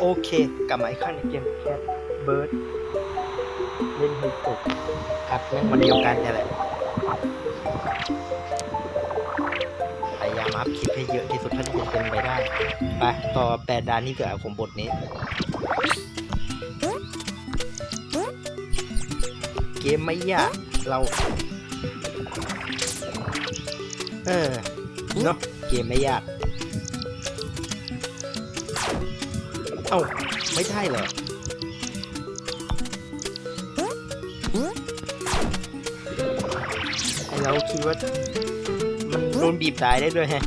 โอเค กลับมาอีกครั้งในเกมแคทเบิร์ดเล่นให้จบครับแม่งวันเดียวกันนี่แหละพยายามอัพคลิปให้เยอะที่สุดเท่าที่จะเป็นไปได้ ไป ต่อแปดดานนี่เกิดอาผมบทนี้ เกมไม่ยากเรา เออ เนาะเกมไม่ยาก เอ้า ไม่ใช่เหรอ ไอเราคิดว่า มันโดนบีบตายได้ด้วยแฮะ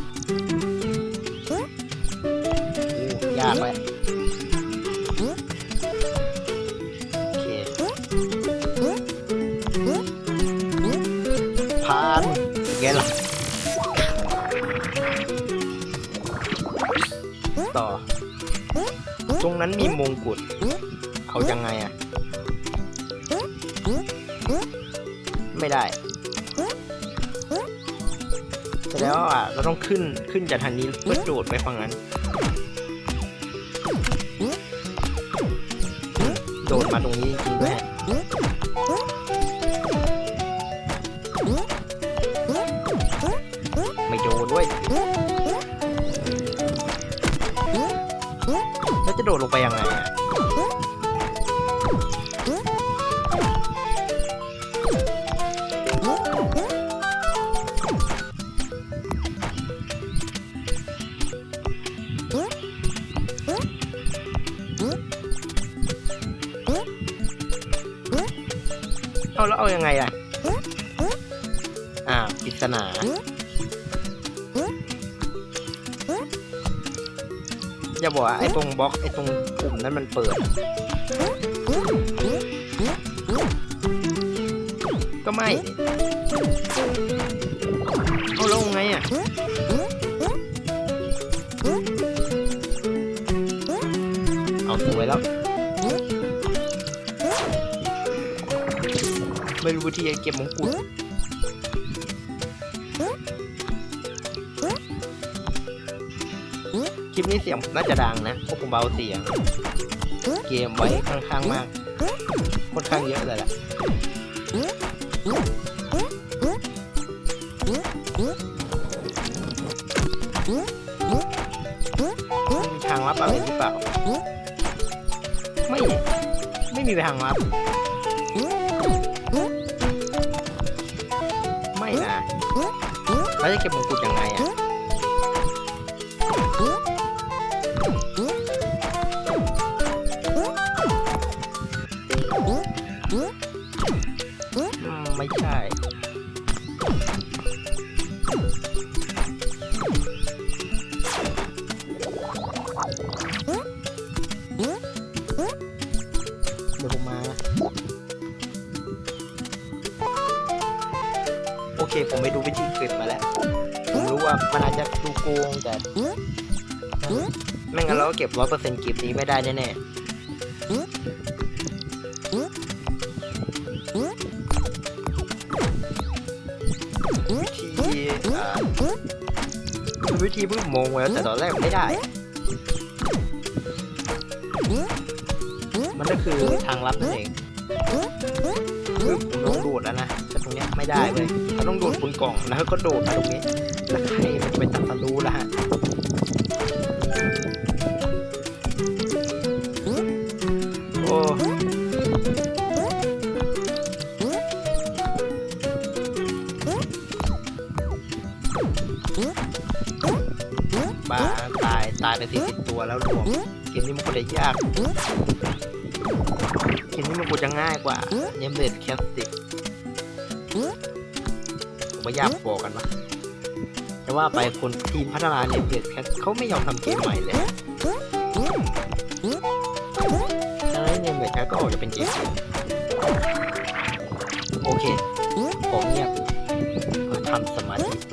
โอ้ยากไปโอเคผ่านไงล่ะต่อ ตรงนั้นมีมงกุฎเอายังไงอะไม่ได้แสดงว่าเราต้องขึ้นขึ้นจากทางนี้เพื่อโดดไปฝั่งนั้น โดดมาตรงนี้จริงด้วย เอาแล้วเอายังไงล่ะ อ่าปริศนาอย่าบอกว่าไอ้ตรงบล็อกไอ้ตรงปุ่มนั้นมันเปิด ก็ไม่ เอาแล้วไงอะ เอาสวยแล้ว ไม่รู้วิธีเก็บมงกุฎคลิปนี้เสียงน่าจะดังนะเพราะผมเบาเสียง เกมไว้ค่อนข้างมากค่อนข้างเยอะเลยแหละทางลับอะไรหรือเปล่า ไม่ ไม่มีทางลับไม่นะแล้วจะเก็บมงกุฎยังไงอะอืมไม่ใช่ มันอาจจะดูโกงแต่ไม่งั้นเราก็เก็บร้อยเปอร์เซ็นต์เก็บนี้ไม่ได้แน่ๆวิธีอ่าวิธีเพิ่งมองไว้แต่ตอนแรกไม่ได้ มันก็คือทางลับนั่นเองคือลงโดดแล้วนะ ไม่ได้เลยเขาต้องโดดบนกล่องแล้วก็โดดมาตรงนี้แล้วใครมันจะไปตัดสรู้ล่ะฮะโอ้บ้าตายตายไปสี่สิบตัวแล้วรวมเกมนี้มันก็เลยยากเกมนี้มันกูจะง่ายกว่าเนมเลดแคส ยากบอกกันวะแต่ว่าไปคนทีมพัฒนาเนมเลดแคสเขาไม่ยอมทำเกมใหม่เลยแล้วเนมเลดแคสก็ออกจะเป็นเกมโอเคผมเงียบเพื่อทำสมาธิ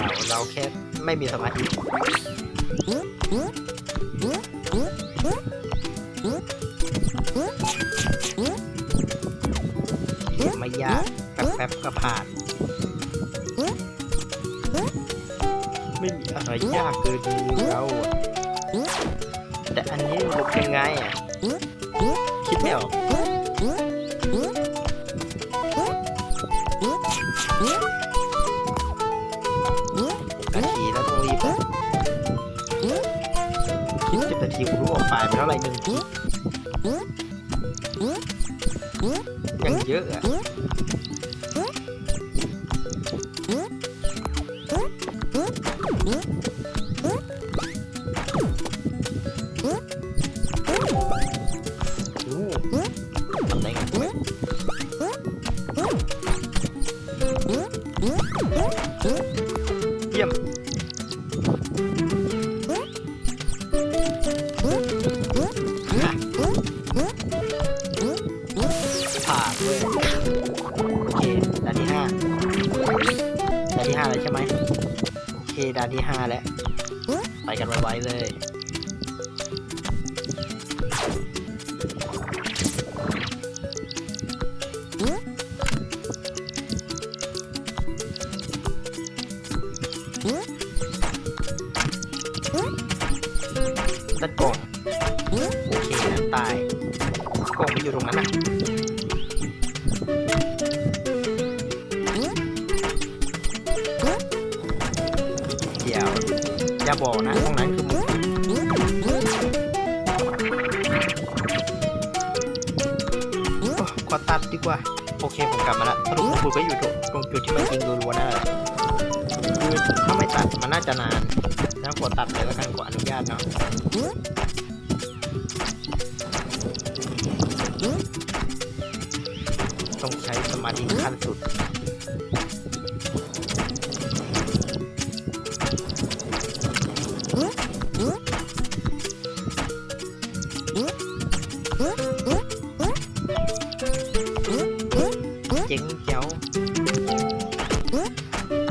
เราเราแค่ไม่มีสมาธิไม่ยากแป๊บๆก็ผ่าน ไม่มีอะไรยากเกินเราอะแต่อันนี้หลบยังไงอะ คิดไม่ออก รู้ออกไฟล์านที่ห้าแล้ว ไปกันไวๆเลยตัดกล่องโอเคนั้นตายกล่องมันอยู่ตรงนั้นนะ อย่าบอกนะตรงนั้นคือมุมโอ้ขอตัดดีกว่า โอเคผมกลับมาละสรุปผมก็อยู่ตรงตรงจุดที่มันยิงรัวๆนั่นแหละคือถ้าไม่ตัดมันน่าจะนานแล้วกดตัดเลยแล้วกันกว่าอนุญาตเนาะต้องใช้สมาธิขั้นสุด เจ๋งเจ๋ว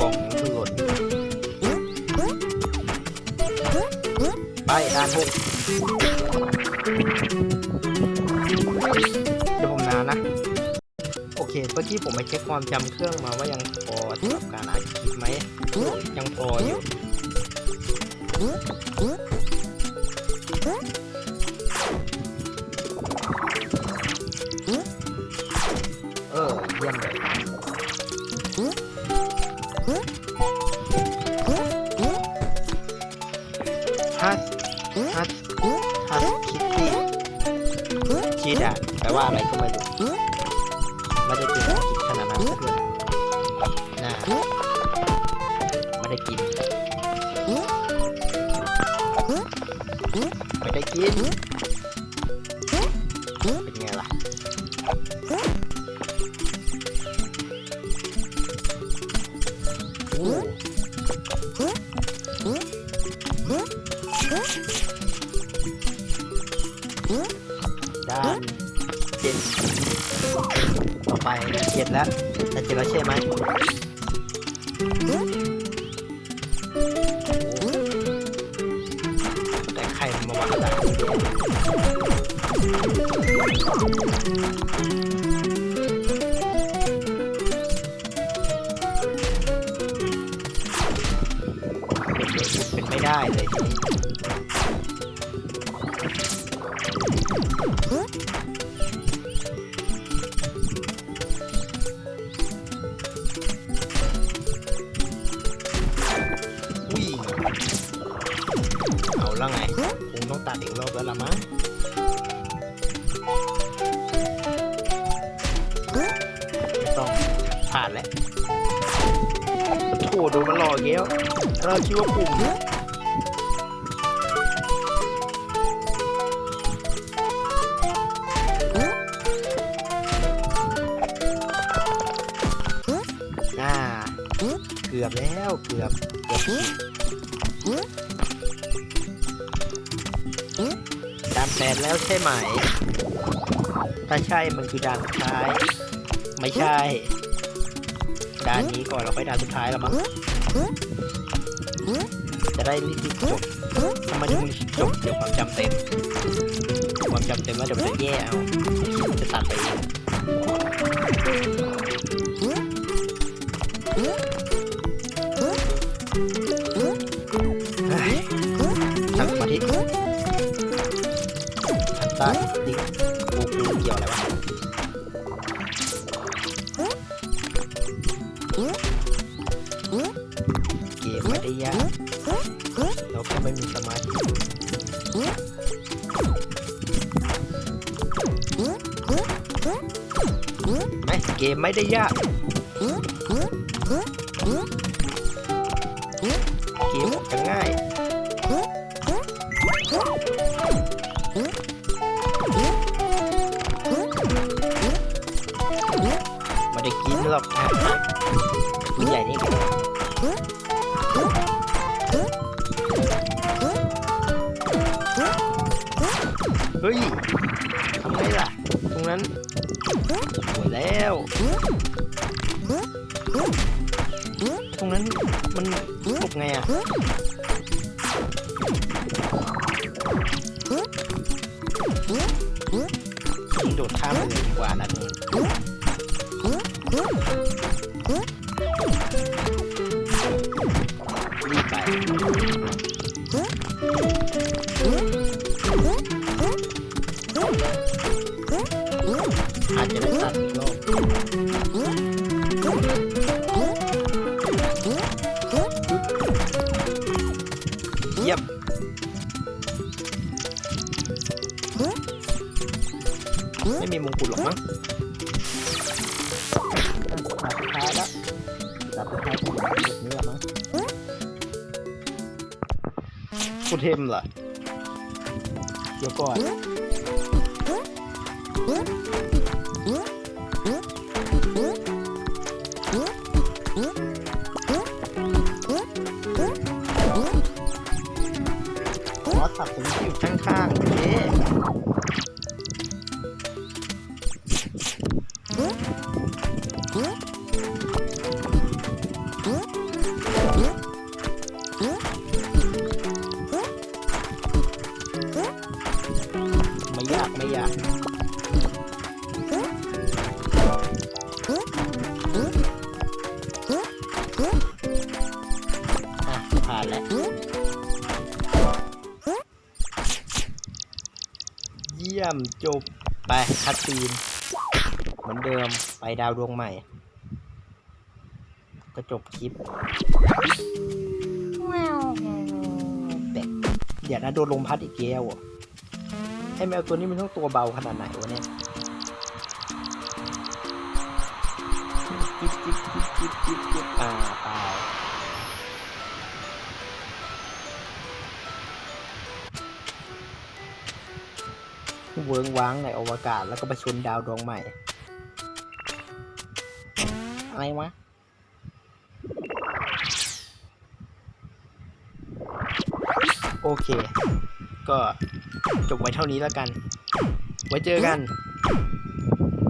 กล่องคือหล่นไปด้านหกเดี๋ยวผมนานะ โอเคเมื่อกี้ผมไปเช็คความจำเครื่องมาว่ายังพอสำหรับการอัดคลิปไหมยังพออยู่ ไม่ได้กินเป็นไงล่ะโอ้ด้านเจ็ดต่อไปเจ็ดแล้วแต่เจ็ดแล้วใช่ไหม เป็นไม่ได้เลยอุ้ยเอาแล้วไง ต้องตัดอีกรอบแล้วละมั้งไม่ต้องผ่านแล้วโถดูมันหล่อเงี้ยวเราคิดว่าปุ่มอ่าเกือบแล้วเกือบเกือบานแปดแล้วใช่ไหม ถ้าใช่มันคือด่านสุดท้าย ไม่ใช่ ด่านนี้ก่อนเราค่อยด่านสุดท้ายแล้วมั้ง จะได้รีบจบทำไมถึงรีบจบเดี๋ยวความจำเต็ม ความจำเต็มว่าเดี๋ยวจะแย่เอาจะตัดไปเฮ้ยทั้งสมาธิ ตาดิกูกูเกี่ยวอะไรวะเกมไม่ได้ยากแล้วก็ไม่มีสมาธิไม่เกมไม่ได้ยาก หรอกนะผู้ใหญ่นี่เฮ้ยทำไมล่ะ ตรงนั้น อาจจะได้ตัดอีกรอบเยี่ยมไม่มีมงกุฎหรอกมั้ง อะสุดท้ายแล้วจับสุดท้ายของจุดนี้ละมั้งกูเทมเหรอเดี๋ยวก่อนขอสับสนที่อยู่ข้างๆโอเค เยี่ยมจบไปคัดซีนเหมือนเดิมไปดาวดวงใหม่ ก็จบคลิปแต่เดี๋ยวนะโดนลมพัดอีกแล้วอะไอ้แมวตัวนี้มันต้องตัวเบาขนาดไหนวะเนี่ยจิ๊บจิ๊บจิ๊บจิ๊บจิ๊บจิ๊บอ่าเปล่ เวิงว้างในอวกาศแล้วก็ไปชนดาวดวงใหม่ อะไรวะโอเค ก็จบไว้เท่านี้แล้วกัน ไว้เจอกัน